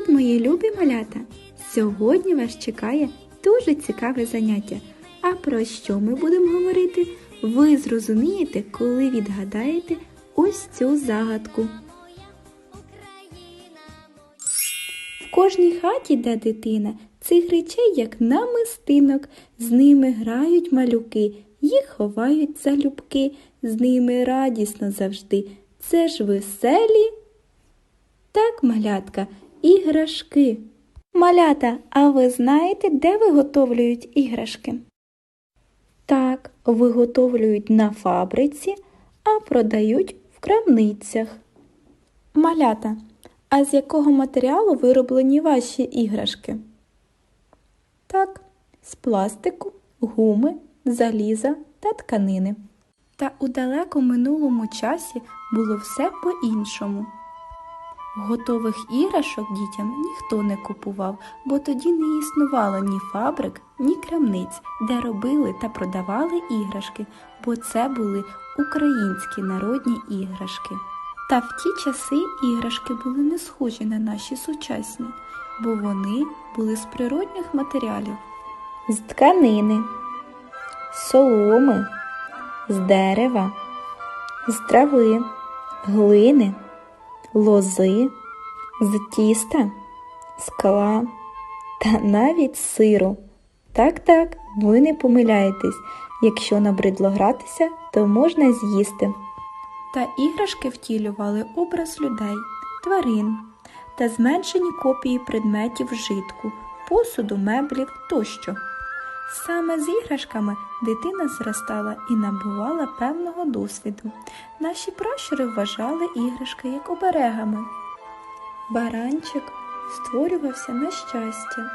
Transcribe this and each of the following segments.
Привіт, мої любі малята! Сьогодні вас чекає дуже цікаве заняття. А про що ми будемо говорити? Ви зрозумієте, коли відгадаєте ось цю загадку. В кожній хаті, де дитина, цих речей, як намистинок, з ними грають малюки, їх ховають залюбки, з ними радісно завжди. Це ж веселі. Так, малятка, іграшки. Малята, а ви знаєте, де виготовлюють іграшки? Так, виготовлюють на фабриці, а продають в крамницях. Малята, а з якого матеріалу вироблені ваші іграшки? Так, з пластику, гуми, заліза та тканини. Та у далеко минулому часі було все по-іншому. Готових іграшок дітям ніхто не купував, бо тоді не існувало ні фабрик, ні крамниць, де робили та продавали іграшки, бо це були українські народні іграшки. Та в ті часи іграшки були не схожі на наші сучасні, бо вони були з природних матеріалів, з тканини, соломи, з дерева, з трави, глини лози, з тіста, скла та навіть сиру. Так, так, ви не помиляєтесь. Якщо набридло гратися, то можна з'їсти. Та іграшки втілювали образ людей, тварин та зменшені копії предметів вжитку, посуду, меблів тощо. Саме з іграшками дитина зростала і набувала певного досвіду. Наші пращури вважали іграшки як оберегами. Баранчик створювався на щастя,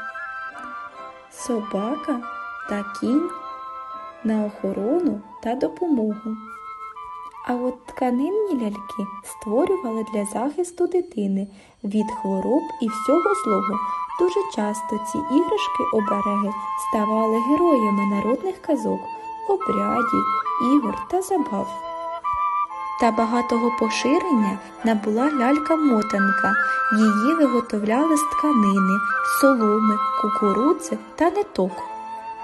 собака та кінь на охорону та допомогу. А от тканинні ляльки створювали для захисту дитини від хвороб і всього злого. Дуже часто ці іграшки-обереги ставали героями народних казок, обрядів, ігор та забав. Та багатого поширення набула лялька-мотанка. Її виготовляли з тканини, соломи, кукурудзи та ниток.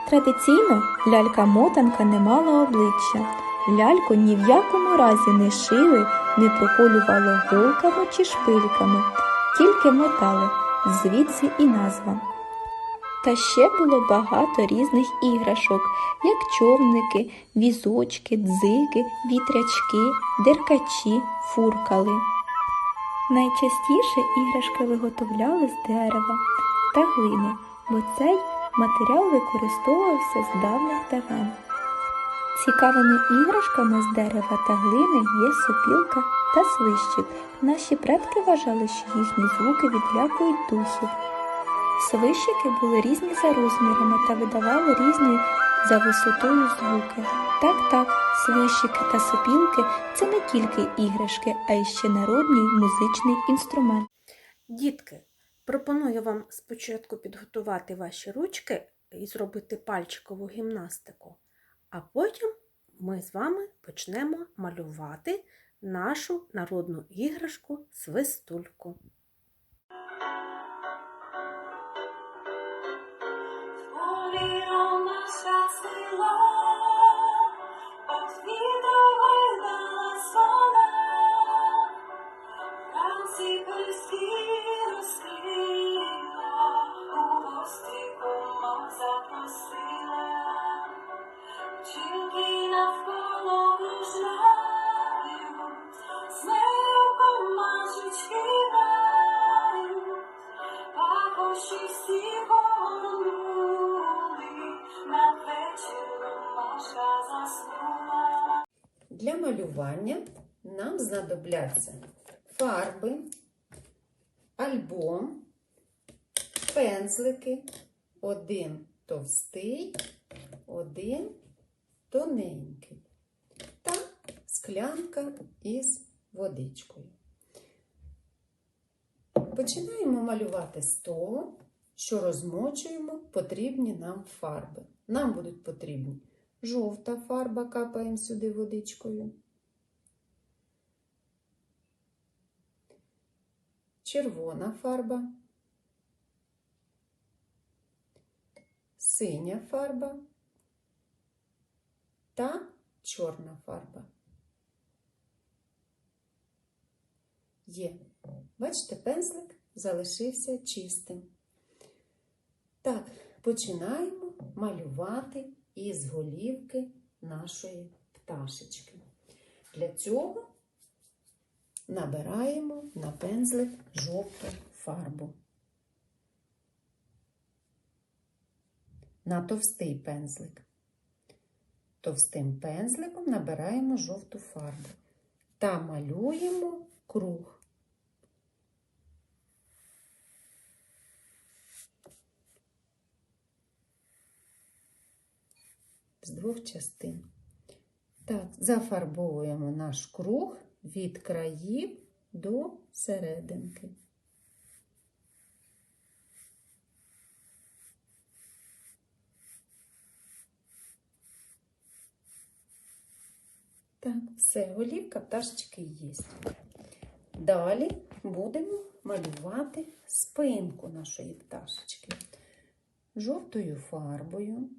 Традиційно лялька-мотанка не мала обличчя. Ляльку ні в якому разі не шили, не проколювали голками чи шпильками, тільки мотали, звідси і назва. Та ще було багато різних іграшок, як човники, візочки, дзиги, вітрячки, деркачі, фуркали. Найчастіше іграшки виготовляли з дерева та глини, бо цей матеріал використовувався з давних давен. Цікавими іграшками з дерева та глини є сопілка та свищик. Наші предки вважали, що їхні звуки відлякують духів. Свищики були різні за розмірами та видавали різні за висотою звуки. Так, так, свищики та сопілки це не тільки іграшки, а й ще народний музичний інструмент. Дітки, пропоную вам спочатку підготувати ваші ручки і зробити пальчикову гімнастику, а потім ми з вами почнемо малювати нашу народну іграшку свистульку. Повіром щастила, Вчинки навколо кружляють, З нею комашечки грають, всі повернули, надвечір Маша заснула. Для малювання нам знадобляться фарби, альбом, пензлики, один товстий, один тоненький та склянка із водичкою. Починаємо малювати з того, що розмочуємо потрібні нам фарби. Нам будуть потрібні жовта фарба, капаємо сюди водичкою, червона фарба, синя фарба та чорна фарба. Є. Бачите, пензлик залишився чистим. Так, починаємо малювати із голівки нашої пташечки. Для цього набираємо на пензлик жовту фарбу. На товстий пензлик. Товстим пензликом набираємо жовту фарбу та малюємо круг. З двох частин. Так, зафарбовуємо наш круг від країв до серединки. Так, все, голівка пташечки є. Далі будемо малювати спинку нашої пташечки жовтою фарбою.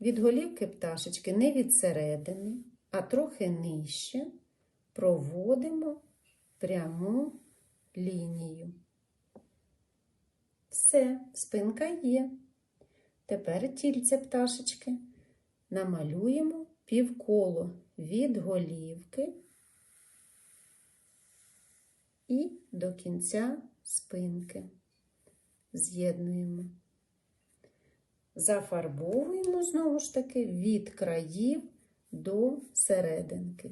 Від голівки пташечки не від середини, а трохи нижче проводимо пряму лінію. Все, спинка є. Тепер тільце пташечки намалюємо півколо від голівки і до кінця спинки. З'єднуємо. Зафарбовуємо знову ж таки від країв до серединки.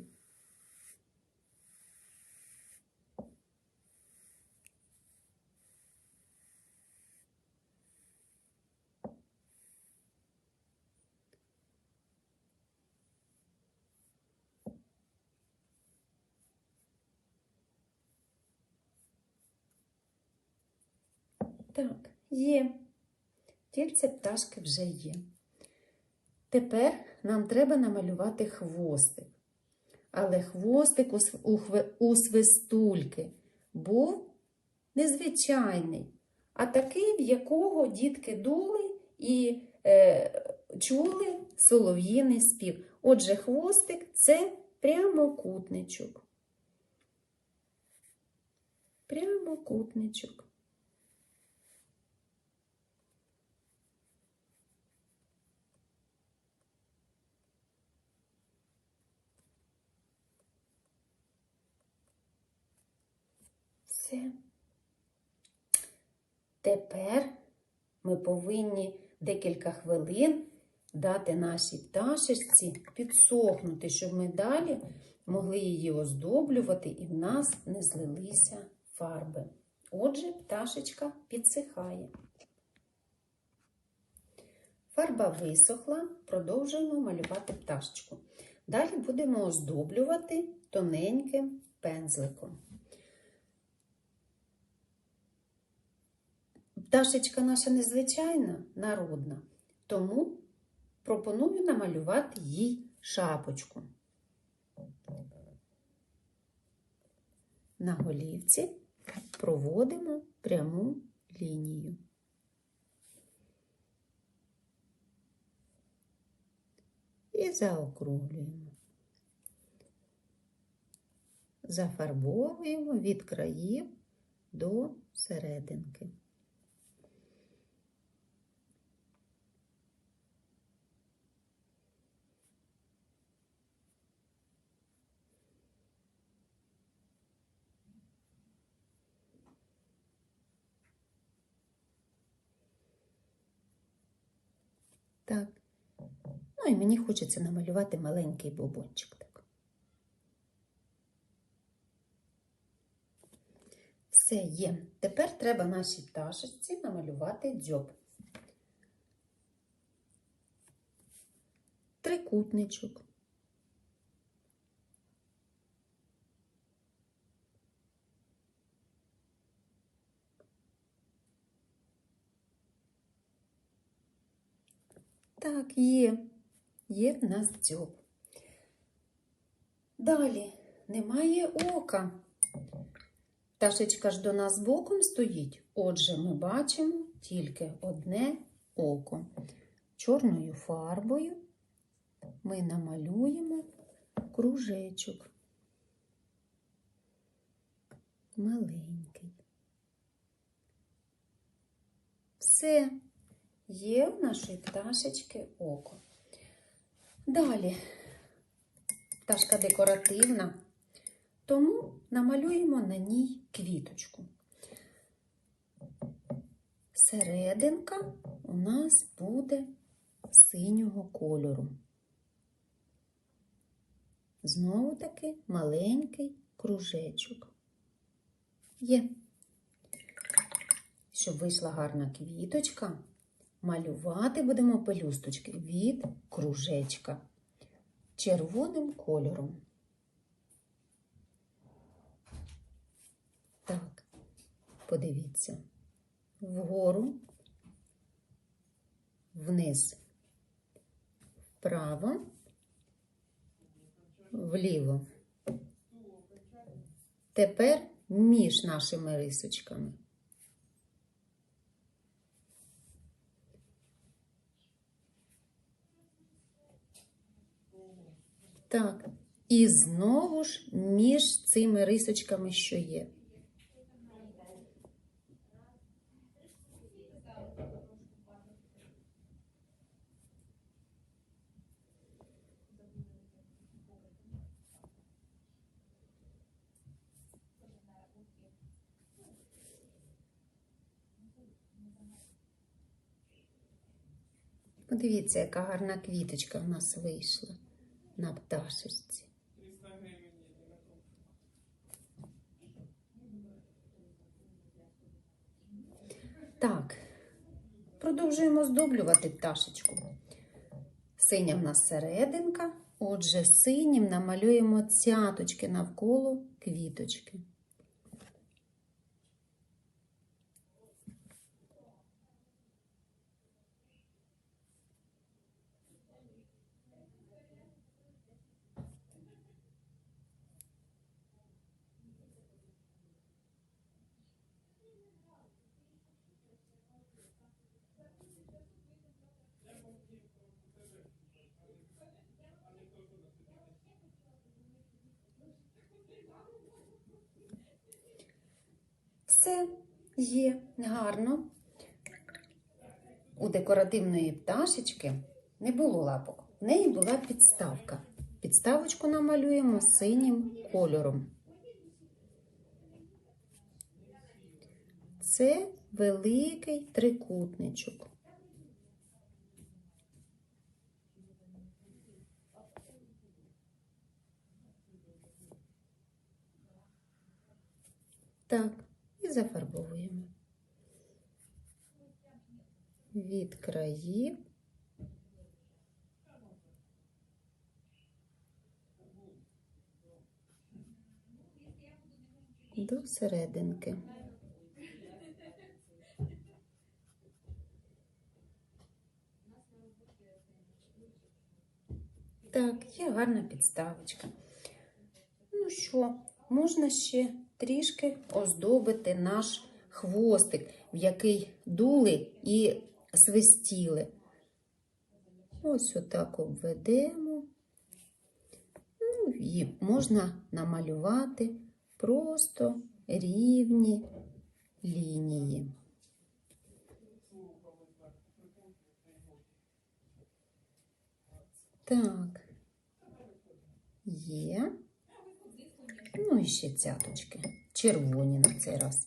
Так, є. Тільце пташки вже є. Тепер нам треба намалювати хвостик. Але хвостик у, свистульки був незвичайний, а такий, в якого дітки дули і е, чули солов'їний спів. Отже, хвостик це прямокутничок. Прямокутничок. Все. Тепер ми повинні декілька хвилин дати нашій пташечці підсохнути, щоб ми далі могли її оздоблювати і в нас не злилися фарби. Отже, пташечка підсихає. Фарба висохла, продовжуємо малювати пташечку. Далі будемо оздоблювати тоненьким пензликом. Пташечка наша незвичайна, народна, тому пропоную намалювати їй шапочку. На голівці проводимо пряму лінію. І заокруглюємо. Зафарбовуємо від країв до серединки. Так. Ну і мені хочеться намалювати маленький бубончик. Так. Все є. Тепер треба нашій пташечці намалювати дзьоб. Трикутничок. Так, є. Є в нас дзьоб. Далі немає ока. Пташечка ж до нас боком стоїть. Отже, ми бачимо тільки одне око. Чорною фарбою ми намалюємо кружечок. Маленький. Все, є у нашої пташечки око. Далі пташка декоративна, тому намалюємо на ній квіточку. Серединка у нас буде синього кольору. Знову таки маленький кружечок. Є. Щоб вийшла гарна квіточка, малювати будемо пелюсточки від кружечка червоним кольором. Так, подивіться. Вгору, вниз, вправо, вліво. Тепер між нашими рисочками. Так, і знову ж між цими рисочками, що є. Подивіться, яка гарна квіточка в нас вийшла на пташечці. Так, продовжуємо здоблювати пташечку. Синя в нас серединка, отже, синім намалюємо цяточки навколо квіточки. Все є гарно. У декоративної пташечки не було лапок. В неї була підставка. Підставочку намалюємо синім кольором. Це великий трикутничок. Так, і зафарбовуємо. Від країв до серединки. Так, є гарна підставочка. Ну що, можна ще трішки оздобити наш хвостик, в який дули і свистіли. Ось отак обведемо. Ну, і можна намалювати просто рівні лінії. Так, є. Ну і ще цяточки. Червоні на цей раз.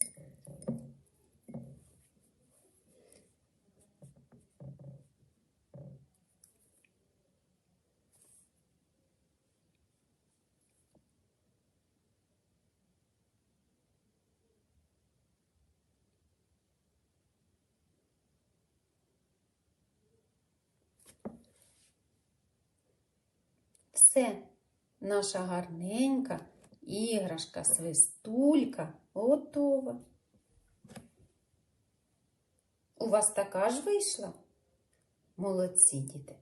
Все, наша гарненька іграшка, свистулька готова. У вас така ж вийшла? Молодці, діти.